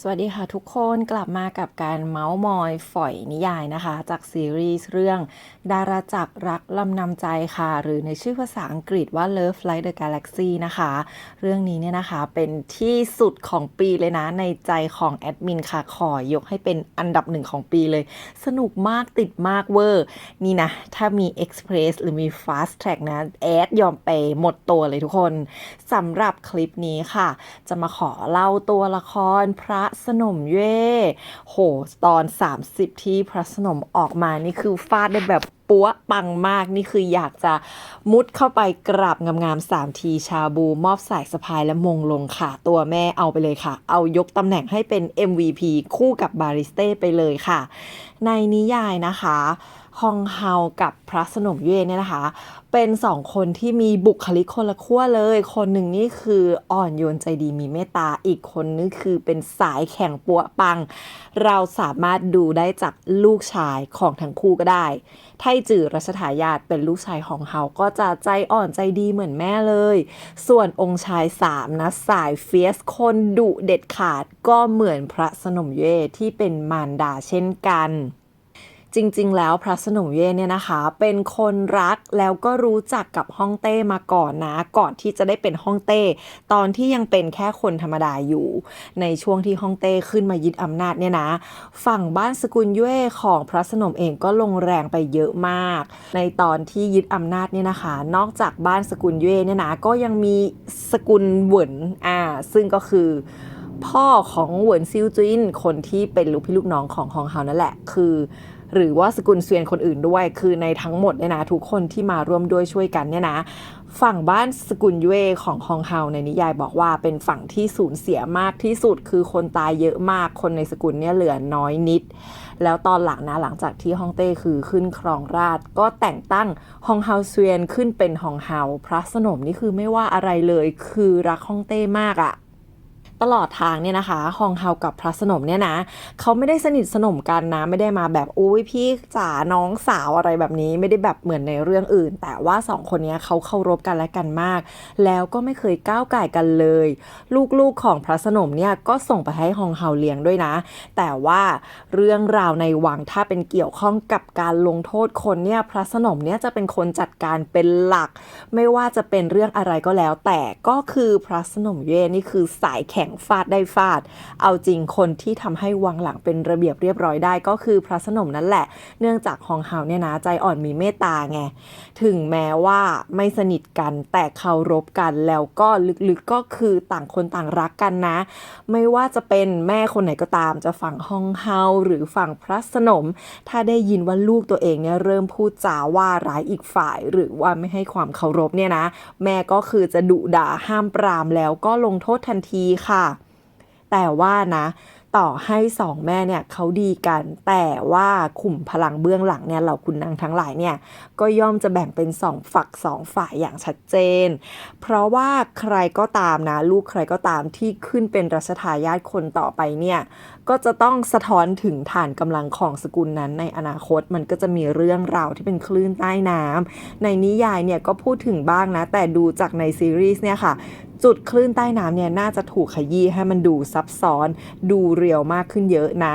สวัสดีค่ะทุกคนกลับมากับการเมาส์มอยฝอยนิยายนะคะ จากซีรีส์เรื่อง ดาราจักรรักลำนำใจค่ะ หรือในชื่อภาษาอังกฤษว่า Love Like the Galaxy นะคะ เรื่องนี้เนี่ยนะคะเป็นที่สุดของปีเลยนะ ในใจของแอดมินค่ะ ขอยกให้เป็นอันดับหนึ่งของปีเลย สนุกมากติดมากเวอร์ นี่นะ ถ้ามี Express หรือมี Fast Track นะ แอดยอมเปหมดตัวเลยทุกคนสำหรับคลิปนี้ค่ะ จะมาขอเล่าตัวละครพระสนมเย่โหตอน 30 ที่พระสนมออกมานี่คือฟาดได้แบบปัวปังมากนี่คืออยากจะมุดเข้าไปกราบงามๆ3ทีชาบูมอบสายสะพายและมงลงค่ะ ตัวแม่เอาไปเลยค่ะ เอายกตำแหน่งให้เป็น MVP คู่กับบาริสเต้ไปเลยค่ะ ในนิยายนะคะ ฮองเฮากับพระสนมเย่เนี่ยนะคะ เป็นสองคนที่มีบุคลิกคนละขั้วเลย คนหนึ่งนี่คืออ่อนโยนใจดีมีเมตตา อีกคนนึงคือเป็นสายแข็งปัวปัง เราสามารถดูได้จากลูกชายของทั้งคู่ก็ได้ ไทจือรัชทายาทเป็นลูกชายของเฮาก็จะใจอ่อนใจดีเหมือนแม่เลย ส่วนองค์ชายสามนะสายเฟียสคนดุเด็ดขาดก็เหมือนพระสนมเย่ที่เป็นมารดาเช่นกัน จริง ๆ แล้วพระสนมเย่เนี่ยนะคะ เป็นคนรักแล้วก็รู้จักกับฮ่องเต้มาก่อนนะ ก่อนที่จะได้เป็นฮ่องเต้ ตอนที่ยังเป็นแค่คนธรรมดาอยู่ ในช่วงที่ฮ่องเต้ขึ้นมายึดอำนาจเนี่ยนะ ฝั่งบ้านสกุลเย่ของพระสนมเองก็ลงแรงไปเยอะมาก ในตอนที่ยึดอำนาจเนี่ยนะคะ นอกจากบ้านสกุลเย่เนี่ยนะก็ยังมีสกุลเหวินอ่าซึ่งก็คือพ่อของเหวินซิวจินคนที่เป็นลูกพี่ลูกน้องของฮองเฮานั่นแหละ คือ หรือว่าสกุลเซียนคนอื่นด้วย คือในทั้งหมดเนี่ยนะทุกคนที่มาร่วมด้วยช่วยกันเนี่ยนะฝั่งบ้านสกุลเย่ของฮองเฮาในนิยายบอกว่าเป็นฝั่งที่สูญเสียมากที่สุดคือคนตายเยอะมากคนในสกุลเนี่ยเหลือน้อยนิด แล้วตอนหลังนะหลังจากที่ฮองเต้คือขึ้นครองราช ก็แต่งตั้งฮองเฮาเซียนขึ้นเป็นฮองเฮาพระสนมนี่คือไม่ว่าอะไรเลยคือรักฮองเต้มากอะ ตลอดทางเนี่ยนะคะฮองเฮากับพระสนมเนี่ยนะเขาไม่ได้สนิทสนมกันนะ ไม่ได้มาแบบอุ้ยพี่จ๋าน้องสาวอะไรแบบนี้ ไม่ได้แบบเหมือนในเรื่องอื่น แต่ว่าสองคนนี้เขาเคารพกันและกันมาก แล้วก็ไม่เคยก้าวไก่กันเลย ลูกๆของพระสนมเนี่ยก็ส่งไปให้ฮองเฮาเลี้ยงด้วยนะ แต่ว่าเรื่องราวในวังถ้าเป็นเกี่ยวข้องกับการลงโทษคนเนี่ยพระสนมเนี่ยจะเป็นคนจัดการเป็นหลัก ไม่ว่าจะเป็นเรื่องอะไรก็แล้ว แต่ก็คือพระสนมเย่นี่คือสายแข็งฟาดได้ฟาด เอาจริงคนที่ทำให้วังหลังเป็นระเบียบเรียบร้อยได้ก็คือพระสนมนั่นแหละ เนื่องจากฮองเฮาเนี่ยนะใจอ่อนมีเมตตาไง ถึงแม้ว่าไม่สนิทกันแต่เคารพกันแล้วก็ลึกๆก็คือต่างคนต่างรักกันนะ ไม่ว่าจะเป็นแม่คนไหนก็ตามจะฝั่งฮองเฮาหรือฝั่งพระสนม ถ้าได้ยินว่าลูกตัวเองเนี่ยเริ่มพูดจาว่าร้ายอีกฝ่าย หรือว่าไม่ให้ความเคารพเนี่ยนะ แม่ก็คือจะดุด่าห้ามปรามแล้วก็ลงโทษทันทีค่ะแต่ว่านะ ต่อให้สองแม่เนี่ยเขาดีกัน แต่ว่าขุมพลังเบื้องหลังเนี่ยเหล่าคุณนางทั้งหลายเนี่ย ก็ย่อมจะแบ่งเป็นสองฝักสองฝ่ายอย่างชัดเจน เพราะว่าใครก็ตามนะ ลูกใครก็ตามที่ขึ้นเป็นรัชทายาทคนต่อไปเนี่ย ก็จะต้องสะท้อนถึงฐานกำลังของสกุลนั้นในอนาคตมันก็จะมีเรื่องราวที่เป็นคลื่นใต้น้ำในนิยายเนี่ยก็พูดถึงบ้างนะ แต่ดูจากในซีรีส์เนี่ยค่ะ จุดคลื่นใต้น้ำเนี่ยน่าจะถูกขยี้ให้มันดูซับซ้อน ดูเรียวมากขึ้นเยอะนะ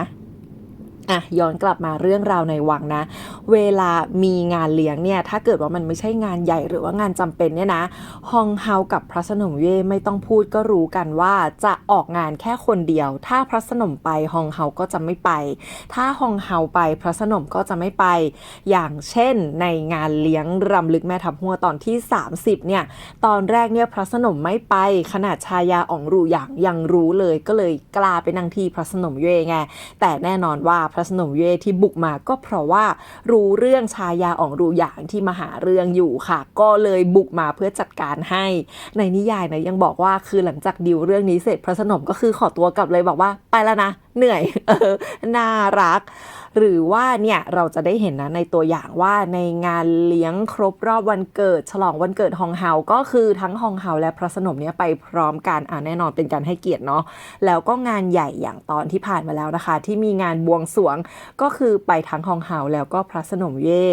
อะย้อนกลับมาเรื่องราวในวังนะ เวลามีงานเลี้ยงเนี่ยถ้าเกิดว่ามันไม่ใช่งานใหญ่หรือว่างานจำเป็นเนี่ยนะฮองเฮากับพระสนมเย่ไม่ต้องพูดก็รู้กันว่าจะออกงานแค่คนเดียว ถ้าพระสนมไปฮองเฮาก็จะไม่ไป ถ้าฮองเฮาไปพระสนมก็จะไม่ไป อย่างเช่นในงานเลี้ยงรำลึกแม่ทัพหัวตอนที่ 30เนี่ยตอนแรกเนี่ยพระสนมไม่ไปขนาดชายาอ่องรูอย่างยังรู้เลยก็เลยกล้าไปนั่งที่พระสนมเย่ไงแต่แน่นอนว่าพระสนมเย่ที่บุกมาก็เพราะว่ารู้เรื่องชายาอ่องรูอย่างที่มาหาเรื่องอยู่ค่ะ ก็เลยบุกมาเพื่อจัดการให้ ในนิยายนะยังบอกว่าคือหลังจากดิวเรื่องนี้เสร็จพระสนมก็คือขอตัวกลับเลยบอกว่าไปแล้วนะเหนื่อยเออน่ารัก หรือว่าเนี่ยเราจะได้เห็นนะในตัวอย่างว่าในงานเลี้ยงครบรอบวันเกิด ฉลองวันเกิดฮองเฮา ก็คือทั้งฮองเฮาและพระสนมเนี่ยไปพร้อมกันอ่าแน่นอนเป็นการให้เกียรติเนาะแล้วก็งานใหญ่อย่างตอนที่ผ่านมาแล้วนะคะ ที่มีงานบวงสรวงก็คือไปทั้งฮองเฮาแล้วก็พระสนมเย่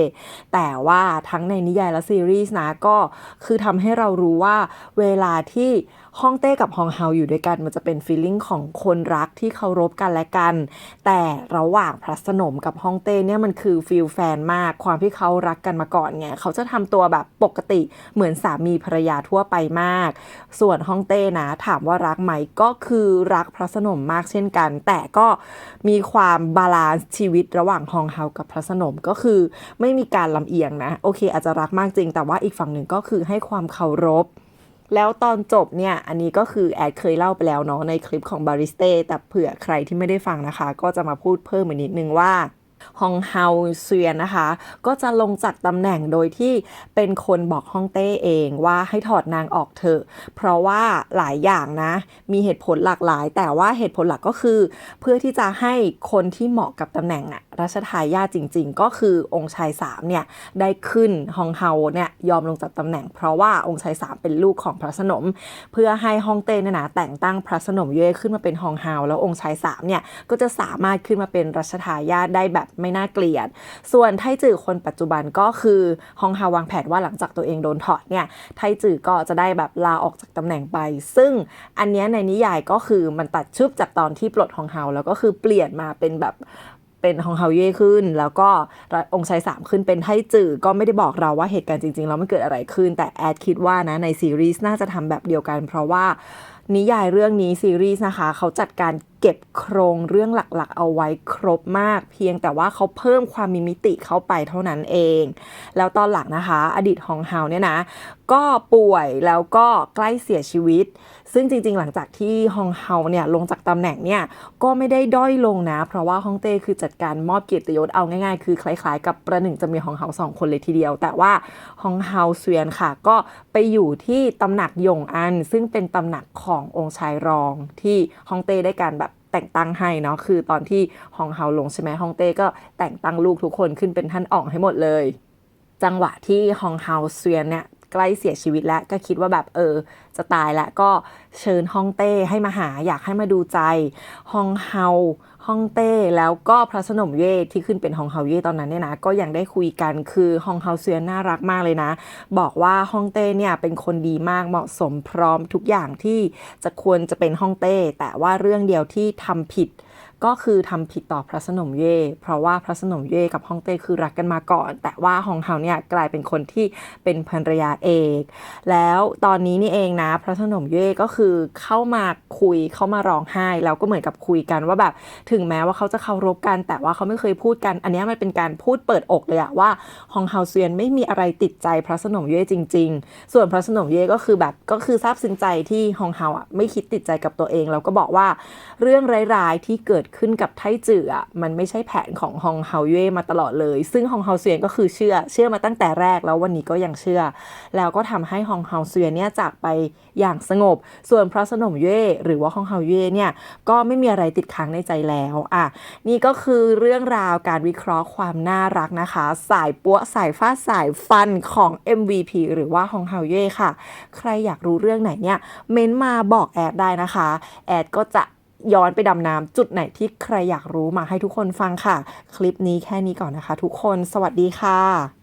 แต่ว่าทั้งในนิยายและซีรีส์นะก็คือทำให้เรารู้ว่าเวลาที่ฮ่องเต้กับฮองเฮาอยู่ด้วยกันมันจะเป็นฟีลลิ่งของคนรักที่เคารพกันและกัน แต่ระหว่างพระสนมกับฮ่องเต้เนี่ยมันคือฟีลแฟนมากความที่เขารักกันมาก่อนไงเขาจะทำตัวแบบปกติเหมือนสามีภรรยาทั่วไปมาก ส่วนฮ่องเต้นะถามว่ารักไหมก็คือรักพระสนมมากเช่นกัน แต่ก็มีความบาลานซ์ชีวิตระหว่างฮองเฮากับพระสนมก็คือไม่มีการลำเอียงนะ โอเคอาจจะรักมากจริง แต่ว่าอีกฝั่งหนึ่งก็คือให้ความเคารพ แล้วตอนจบเนี่ย อันนี้ก็คือแอดเคยเล่าไปแล้วเนาะในคลิปของบาริสเต้แต่เผื่อใครที่ไม่ได้ฟังนะคะ ก็จะมาพูดเพิ่มอีกนิดนึงว่าฮองเฮาเซียนนะคะ ก็จะลงจากตำแหน่งโดยที่เป็นคนบอกฮ่องเต้เองว่าให้ถอดนางออกเถอะ เพราะว่าหลายอย่างนะ มีเหตุผลหลากหลาย แต่ว่าเหตุผลหลักก็คือ เพื่อที่จะให้คนที่เหมาะกับตำแหน่งอะ รัชทายาทจริง ๆ ก็คือองค์ชายสามเนี่ยได้ขึ้นฮองเฮาเนี่ยยอมลงจากตำแหน่ง เพราะว่าองค์ชายสามเป็นลูกของพระสนม เพื่อให้ฮ่องเต้เนี่ยนะแต่งตั้งพระสนมเย่ขึ้นมาเป็นฮองเฮาแล้วองค์ชายสามเนี่ยก็จะสามารถขึ้นมาเป็นรัชทายาทได้แบบไม่น่าเกลียด ส่วนไทจือคนปัจจุบันก็คือฮองเฮาวางแผนว่าหลังจากตัวเองโดนถอดเนี่ยไทจือก็จะได้แบบลาออกจากตำแหน่งไป ซึ่งอันเนี้ยในนิยายก็คือมันตัดชึบจากตอนที่ปลดฮองเฮาแล้วก็คือเปลี่ยนมาเป็นแบบ เป็นฮองเฮาเย่ขึ้น แล้วก็องค์ชายสามขึ้นเป็นไทจือก็ไม่ได้บอกเราว่าเหตุการณ์จริงๆแล้วมันเกิดอะไรขึ้น แต่แอดคิดว่านะในซีรีส์น่าจะทำแบบเดียวกัน เพราะว่านิยายเรื่องนี้ซีรีส์นะคะ เขาจัดการ เก็บโครงเรื่องหลักๆ เอาไว้ครบมาก เพียงแต่ว่าเขาเพิ่มความมีมิติเข้าไปเท่านั้นเอง แล้วตอนหลังนะคะ อดีตฮองเฮาเนี่ยนะ ก็ป่วยแล้วก็ใกล้เสียชีวิต ซึ่งจริงๆ หลังจากที่ฮองเฮาเนี่ยลงจากตำแหน่งเนี่ยก็ไม่ได้ด้อยลงนะ เพราะว่าฮ่องเต้คือจัดการมอบเกียรติยศเอาง่ายๆ คือคล้ายๆ กับประหนึ่งจะมีฮองเฮาสองคนเลยทีเดียว แต่ว่าฮองเฮาเซียนค่ะ ก็ไปอยู่ที่ตำหนักยงอัน ซึ่งเป็นตำหนักขององค์ชายรองที่ฮ่องเต้ได้การแบบ แต่งตั้งให้เนาะคือตอนที่ฮองเฮาลงใช่ไหมฮองเต้ก็แต่งตั้งลูกทุกคนขึ้นเป็นท่านอ่องให้หมดเลย จังหวะที่ฮองเฮาเซียนเนี่ย ใกล้เสียชีวิตแล้วก็คิดว่าแบบเออ จะตายแล้วก็เชิญฮ่องเต้ให้มาหาอยากให้มาดูใจฮองเฮาฮ่องเต้แล้วก็พระสนมเย่ที่ขึ้นเป็นฮองเฮาเย่ตอนนั้นเนี่ยนะก็ยังได้คุยกันคือฮองเฮาเซียนน่ารักมากเลยนะ บอกว่าฮ่องเต้เนี่ยเป็นคนดีมากเหมาะสมพร้อมทุกอย่างที่จะควรจะเป็นฮ่องเต้ แต่ว่าเรื่องเดียวที่ทำผิด ก็คือทำผิดต่อพระสนมเย่เพราะว่าพระสนมเย่กับฮ่องเต้คือรักกันมาก่อน แต่ว่าฮองเฮาเนี่ยกลายเป็นคนที่เป็นภรรยาเอก แล้วตอนนี้นี่เองนะ พระสนมเย่ก็คือเข้ามาคุยเข้ามาร้องไห้แล้วก็เหมือนกับคุยกันว่าแบบถึงแม้ว่าเขาจะเคารพกัน แต่ว่าเขาไม่เคยพูดกัน อันนี้มันเป็นการพูดเปิดอกเลยอะว่าฮองเฮาเซียนไม่มีอะไรติดใจพระสนมเย่จริง ๆ ส่วนพระสนมเย่ก็คือแบบก็คือซาบซึ้งใจที่ฮองเฮาอะไม่คิดติดใจกับตัวเองแล้วก็บอกว่าเรื่องร้ายๆที่เกิดขึ้นกับไทจืออะมันไม่ใช่แผนของฮองเฮาเย่มาตลอดเลย ซึ่งฮองเฮาเซียนก็คือเชื่อเชื่อมาตั้งแต่แรกแล้ววันนี้ก็ยังเชื่อ แล้วก็ทำให้ฮองเฮาเซียนเนี่ยจากไปอย่างสงบ ส่วนพระสนมเย่หรือว่าฮองเฮาเย่เนี่ยก็ไม่มีอะไรติดค้างในใจแล้วอะนี่ก็คือเรื่องราวการวิเคราะห์ความน่ารักนะคะ สายปัวสายฟาสายฟันของ MVP หรือว่าฮองเฮาเย่ค่ะ ใครอยากรู้เรื่องไหนเนี่ยเม้นมาบอกแอดได้นะคะ แอดก็จะ ย้อนไปดำน้ำจุดไหนที่ใครอยากรู้มาให้ทุกคนฟังค่ะ คลิปนี้แค่นี้ก่อนนะคะ ทุกคนสวัสดีค่ะ